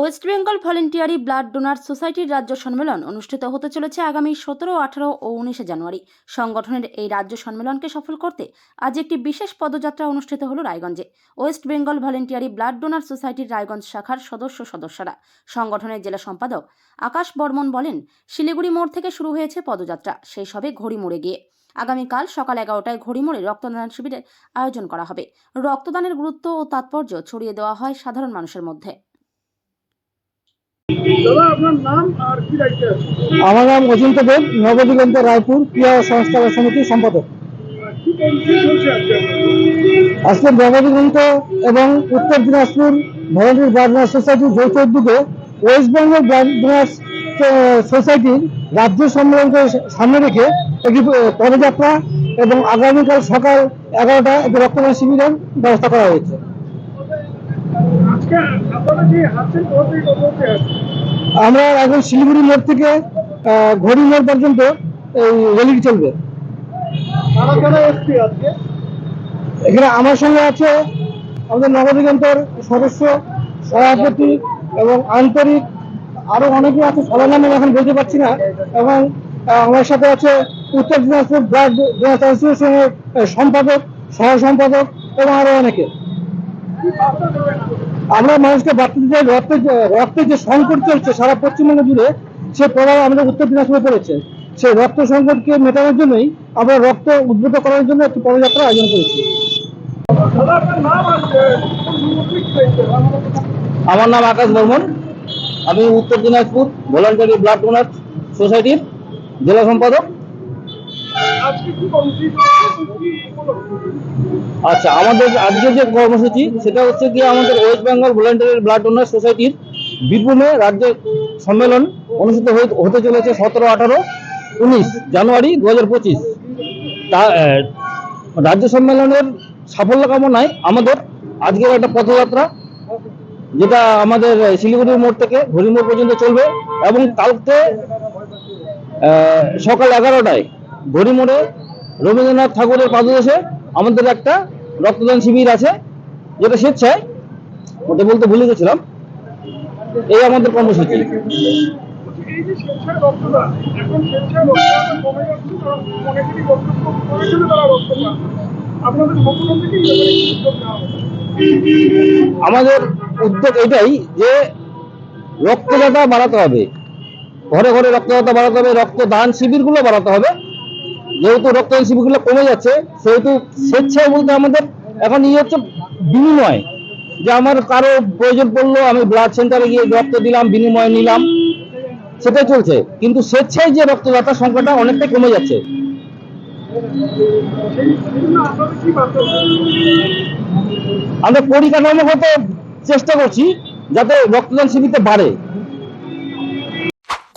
West Bengal voluntary blood donor সোসাইটির রাজ্য সম্মেলন অনুষ্ঠিত হতে চলেছে আগামী সতেরো, আঠারো ও উনিশে জানুয়ারি। সংগঠনের এই রাজ্য সম্মেলনকে সফল করতে আজ একটি বিশেষ পদযাত্রা অনুষ্ঠিত হল রায়গঞ্জে। West Bengal voluntary blood donor সোসাইটির রায়গঞ্জ শাখার সদস্য সদস্যরা। সংগঠনের জেলা সম্পাদক আকাশ বর্মন বলেন, শিলিগুড়ি মোড় থেকে শুরু হয়েছে পদযাত্রা, সেই সবে ঘড়ি মোড়ে গিয়ে। আগামীকাল সকাল এগারোটায় ঘড়িমোড়ে রক্তদান শিবিরের আয়োজন করা হবে। রক্তদানের গুরুত্ব ও তাৎপর্য ছড়িয়ে দেওয়া হয় সাধারণ মানুষের মধ্যে দাদা আপনার নাম আর কি দায়িত্বে আছে আমার নাম অচিন্ত দেব নবদিগন্ত রায়পুর ক্রিয়া ও সংস্কার সমিতির সম্পাদক। আজকে? নবদিগন্ত এবং উত্তর দিনাজপুর ভলেন্টিয়ার ব্লাড ডোনার সোসাইটির যৌথ উদ্যোগে ওয়েস্ট বেঙ্গল ব্লাড ডোনার সোসাইটির রাজ্য সম্মেলনকে সামনে রেখে একটি পদযাত্রা এবং আগামীকাল সকাল এগারোটা একটি রক্তদান শিবিরের ব্যবস্থা করা হয়েছে আজকে আপনারা যে হাঁটছেন কোথা থেকে কত অবধি হাঁটছেন? আমরা এখন শিলিগুড়ি মোড় থেকে ঘড়ি মোড় পর্যন্ত এই চলবে। এখানে আমার সঙ্গে আছে আমাদের নবদিগন্তর সদস্য সভাপতি এবং আন্তরিক আরও অনেকে আছে সবার নাম এখন বলতে পারছি না। এবং আমার সাথে আছে উত্তর দিনাজপুর ব্লাড ডোনার্স অ্যাসোসিয়েশনের সম্পাদক সহ সম্পাদক এবং আরও অনেকে। আমরা মানুষকে বার্তা দিতে চাই, রক্তের যে- রক্তের যে সংকট চলছে সারা পশ্চিমবঙ্গ জুড়ে সে প্রভাব আমাদের উত্তর দিনাজপুরে পড়েছে। সেই রক্ত সংকটকে মেটানোর জন্যই আমরা রক্ত উদ্বুদ্ধ করার জন্য একটি পদযাত্রা আয়োজন করেছি। আমার নাম আকাশ বর্মন। আমি উত্তর দিনাজপুর ভলান্টারি ব্লাড ডোনার সোসাইটির জেলা সম্পাদক। আজকে কি কর্মসূচি চলছে? কি উপলক্ষে? আচ্ছা আমাদের আজকে যে কর্মসূচি, সেটা হচ্ছে কি আমাদের West Bengal voluntary blood donor সোসাইটির বীরভূমে রাজ্য সম্মেলন অনুষ্ঠিত হতে চলেছে সতেরো, আঠারো, উনিশ জানুয়ারি দু হাজার পঁচিশ। তা রাজ্য সম্মেলনের সাফল্য কামনায় আমাদের আজকের একটা পথযাত্রা, যেটা আমাদের শিলিগুড়ির মোড় থেকে ঘড়ি মোড় পর্যন্ত চলবে এবং কালকে সকাল এগারোটায় ঘড়ি মোড়ে রবীন্দ্রনাথ ঠাকুরের পাদদেশে আমাদের একটা রক্তদান শিবির আছে, যেটা স্বেচ্ছায়, ওটা বলতে ভুলে গেছিলাম। এই আমাদের কর্মসূচি। আমাদের উদ্যোগ এটাই যে রক্তদাতা বাড়াতে হবে। ঘরে ঘরে রক্তদাতা বাড়াতে হবে, রক্তদান শিবিরগুলো বাড়াতে হবে। যেহেতু রক্তদান শিবিরগুলো কমে যাচ্ছে, সেহেতু স্বেচ্ছায় বলতে আমাদের এখন ইয়ে হচ্ছে বিনিময়। যে আমার কারও প্রয়োজন পড়ল, আমি ব্লাড সেন্টারে গিয়ে রক্ত দিলাম, বিনিময় নিলাম, সেটাই চলছে। কিন্তু স্বেচ্ছায় যে রক্তদাতা সংখ্যাটা অনেকটাই কমে যাচ্ছে? আমরা পরিকাঠামোগত চেষ্টা করছি যাতে রক্তদান শিবিরটা বাড়ে।